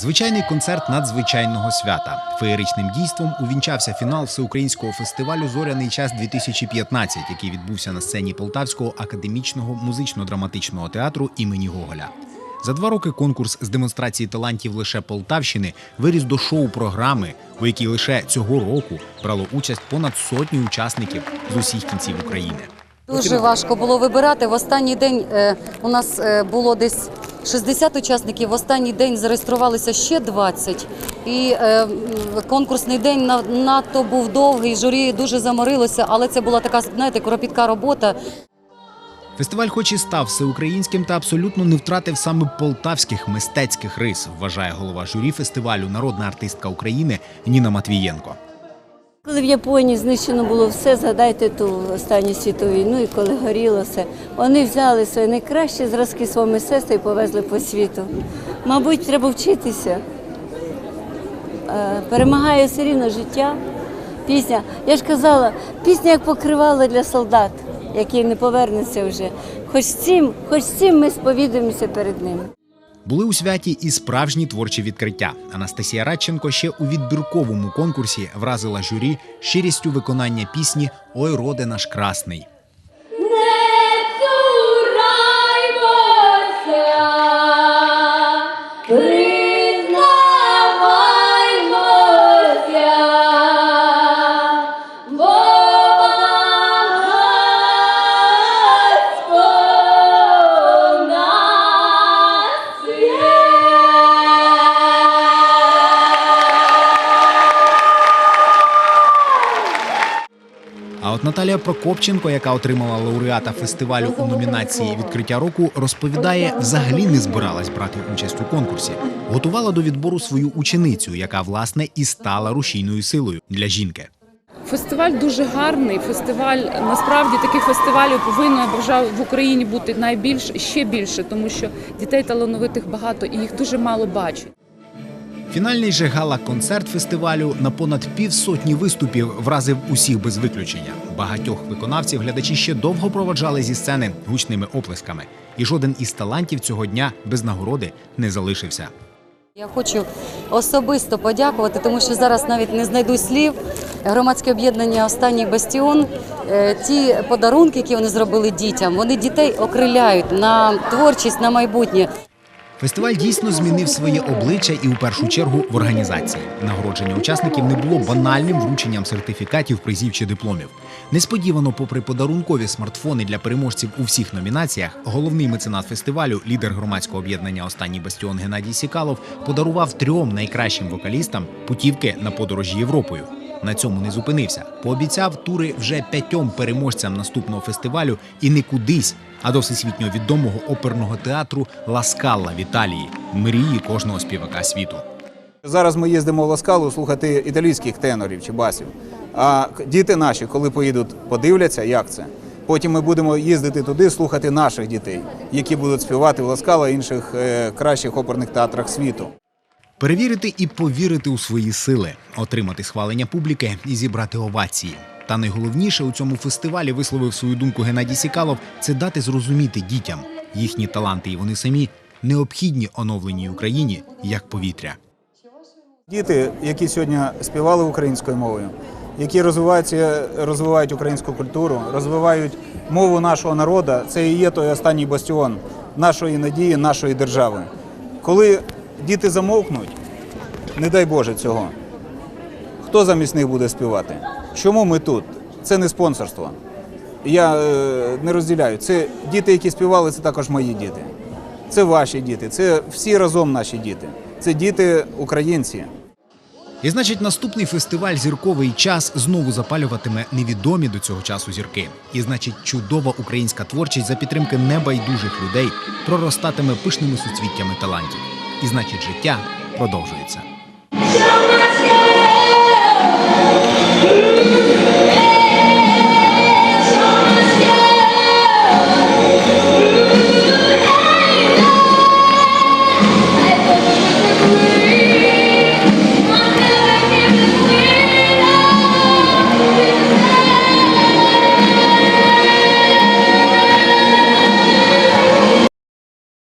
Звичайний концерт надзвичайного свята. Феєричним дійством увінчався фінал всеукраїнського фестивалю Зоряний час 2015 який відбувся на сцені Полтавського академічного музично-драматичного театру імені Гоголя. За два роки конкурс з демонстрації талантів лише Полтавщини виріс до шоу-програми, у якій лише цього року брало участь понад сотню учасників з усіх кінців України. Дуже важко було вибирати. В останній день е, у нас е, було десь 60 учасників. В останній день зареєструвалися ще 20. І е, конкурсний день на- надто був довгий. Журі дуже заморилося, але це була така, знаєте, кропітка робота. Фестиваль, хоч і став всеукраїнським, та абсолютно не втратив саме полтавських мистецьких рис, вважає голова журі фестивалю, народна артистка України Ніна Матвієнко. Коли в Японії знищено було все, згадайте ту останню світову війну, і коли горіло все, вони взяли свої найкращі зразки свого мистецтва і повезли по світу. Мабуть, треба вчитися. Е, Перемагає все рівно життя. Пісня. Я ж казала, пісня як покривала для солдат, які не повернуться вже. Хоч цим, хоч цим ми сповідуємося перед ними. Були у святі і справжні творчі відкриття. Анастасія Радченко ще у відбірковому конкурсі вразила журі щирістю виконання пісні Ой, роде наш красний. А от Наталія Прокопченко, яка отримала лауреата фестивалю у номінації Відкриття року, розповідає, взагалі не збиралась брати участь у конкурсі. Готувала до відбору свою ученицю, яка власне і стала рушійною силою для жінки. Фестиваль дуже гарний. Фестиваль насправді таких фестивалів повинно я в Україні бути найбільше ще більше, тому що дітей талановитих багато і їх дуже мало бачать. Фінальний же гала-концерт фестивалю на понад півсотні виступів вразив усіх без виключення. Багатьох виконавців глядачі ще довго проводжали зі сцени гучними оплесками, і жоден із талантів цього дня без нагороди не залишився. Я хочу особисто подякувати, тому що зараз навіть не знайду слів. Громадське об'єднання Останній бастіон. е, Ті подарунки, які вони зробили дітям, вони дітей окриляють на творчість, на майбутнє. Фестиваль дійсно змінив своє обличчя і у першу чергу в організації. Нагородження учасників не було банальним врученням сертифікатів, призів чи дипломів. Несподівано, попри подарункові смартфони для переможців у всіх номінаціях, головний меценат фестивалю, лідер громадського об'єднання Останній бастіон Геннадій Сікалов, подарував трьом найкращим вокалістам путівки на подорожі Європою. На цьому не зупинився. Пообіцяв тури вже п'ятьом переможцям наступного фестивалю і не кудись, а до всесвітньо відомого оперного театру Ласкалла в Італії, мрії кожного співака світу. Зараз ми їздимо в Ласкалу слухати італійських тенорів чи басів. А діти наші, коли поїдуть, подивляться, як це. Потім ми будемо їздити туди, слухати наших дітей, які будуть співати в Ласкало і інших е, кращих оперних театрах світу. Перевірити і повірити у свої сили, отримати схвалення публіки і зібрати овації. Та найголовніше у цьому фестивалі висловив свою думку Геннадій Сікалов це дати зрозуміти дітям їхні таланти, і вони самі необхідні оновленій Україні як повітря. Діти, які сьогодні співали українською мовою, які розвиваються, розвивають українську культуру, розвивають мову нашого народу, це і є той останній бастіон нашої надії, нашої держави. Коли діти замовкнуть, не дай Боже цього, хто замість них буде співати? Чому ми тут? Це не спонсорство. Я е, не розділяю. Це діти, які співали, це також мої діти. Це ваші діти, це всі разом наші діти. Це діти українці. І значить, наступний фестиваль Зірковий час знову запалюватиме невідомі до цього часу зірки. І значить, чудова українська творчість за підтримки небайдужих людей проростатиме пишними суцвіттями талантів. І значить, життя продовжується.